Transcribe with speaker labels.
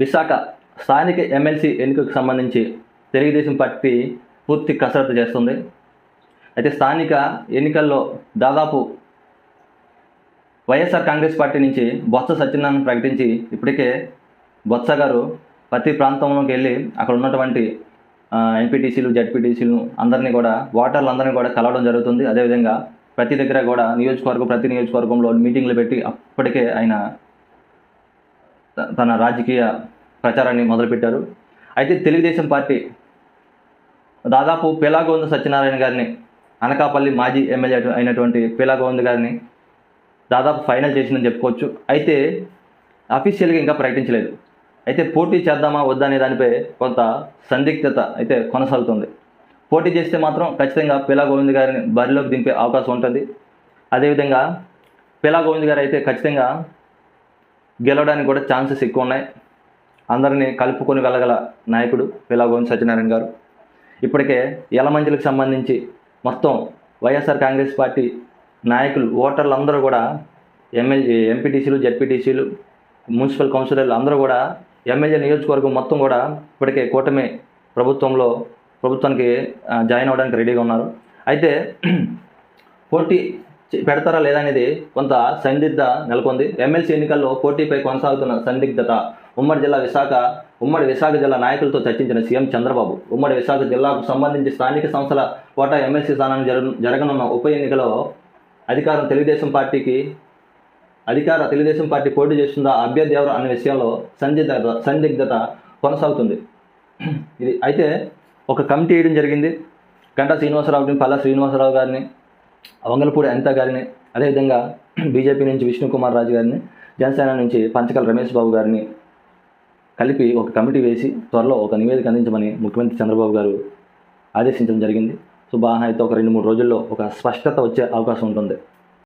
Speaker 1: విశాఖ స్థానిక ఎమ్మెల్సీ ఎన్నికకు సంబంధించి తెలుగుదేశం పార్టీ పూర్తి కసరత్తు చేస్తుంది. అయితే స్థానిక ఎన్నికల్లో దాదాపు వైఎస్ఆర్ కాంగ్రెస్ పార్టీ నుంచి బొత్స సత్యనారాయణ ప్రకటించి ఇప్పటికే బొత్స గారు ప్రతి ప్రాంతంలోకి వెళ్ళి అక్కడ ఉన్నటువంటి ఎంపీటీసీలు జడ్పీటీసీలు అందరినీ కూడా ఓటర్లందరినీ కూడా కలవడం జరుగుతుంది. అదేవిధంగా ప్రతి దగ్గర కూడా నియోజకవర్గం ప్రతి నియోజకవర్గంలో మీటింగ్లు పెట్టి అప్పటికే ఆయన తన రాజకీయ ప్రచారాన్ని మొదలుపెట్టారు. అయితే తెలుగుదేశం పార్టీ దాదాపు పిలాగోవింద సత్యనారాయణ గారిని అనకాపల్లి మాజీ ఎమ్మెల్యే అయినటువంటి పిలాగోవింద్ గారిని దాదాపు ఫైనల్ చేసిందని చెప్పుకోవచ్చు. అయితే అఫీషియల్గా ఇంకా ప్రకటించలేదు. అయితే పోటీ చేద్దామా వద్దా అనే దానిపై కొంత సందిగ్ధత అయితే కొనసాగుతుంది. పోటీ చేస్తే మాత్రం ఖచ్చితంగా పిలా గోవింద్ గారిని బరిలోకి దింపే అవకాశం ఉంటుంది. అదేవిధంగా పిలా గోవింద్ గారు అయితే ఖచ్చితంగా గెలవడానికి కూడా ఛాన్సెస్ ఎక్కువ ఉన్నాయి అందరినీ కలుపుకొని వెళ్ళగల నాయకుడు పిలా సత్యనారాయణ గారు. ఇప్పటికే యలమంచిలకు సంబంధించి మొత్తం వైఎస్ఆర్ కాంగ్రెస్ పార్టీ నాయకులు ఓటర్లు అందరూ కూడా ఎమ్మెల్యే ఎంపీటీసీలు జెడ్పీటీసీలు మున్సిపల్ కౌన్సిలర్లు అందరూ కూడా ఎమ్మెల్యే నియోజకవర్గం మొత్తం కూడా ఇప్పటికే కూటమి ప్రభుత్వంలో ప్రభుత్వానికి జాయిన్ అవ్వడానికి రెడీగా ఉన్నారు. అయితే పోటీ పెడతారా లేదా అనేది కొంత సందిగ్ధ నెలకొంది. ఎమ్మెల్సీ ఎన్నికల్లో పోటీపై కొనసాగుతున్న సందిగ్ధత ఉమ్మడి జిల్లా విశాఖ ఉమ్మడి విశాఖ జిల్లా నాయకులతో చర్చించిన సీఎం చంద్రబాబు ఉమ్మడి విశాఖ జిల్లాకు సంబంధించి స్థానిక సంస్థల కోటా ఎమ్మెల్సీ స్థానానికి జరగ జరగనున్న ఉప ఎన్నికలో అధికారం తెలుగుదేశం పార్టీకి అధికార తెలుగుదేశం పార్టీ పోటీ చేస్తుందా అభ్యర్థి ఎవరు అనే విషయంలో సందిగ్ధత సందిగ్ధత కొనసాగుతుంది. ఇది అయితే ఒక కమిటీ వేయడం జరిగింది. గంటా శ్రీనివాసరావుని పల్లా శ్రీనివాసరావు గారిని వంగలపూడి అనిత గారిని అదేవిధంగా బీజేపీ నుంచి విష్ణుకుమార్ రాజు గారిని జనసేన నుంచి పంచకల రమేష్ బాబు గారిని కలిపి ఒక కమిటీ వేసి త్వరలో ఒక నివేదిక అందించమని ముఖ్యమంత్రి చంద్రబాబు గారు ఆదేశించడం జరిగింది. సో బాగా అయితే ఒక రెండు మూడు రోజుల్లో ఒక స్పష్టత వచ్చే అవకాశం ఉంటుంది.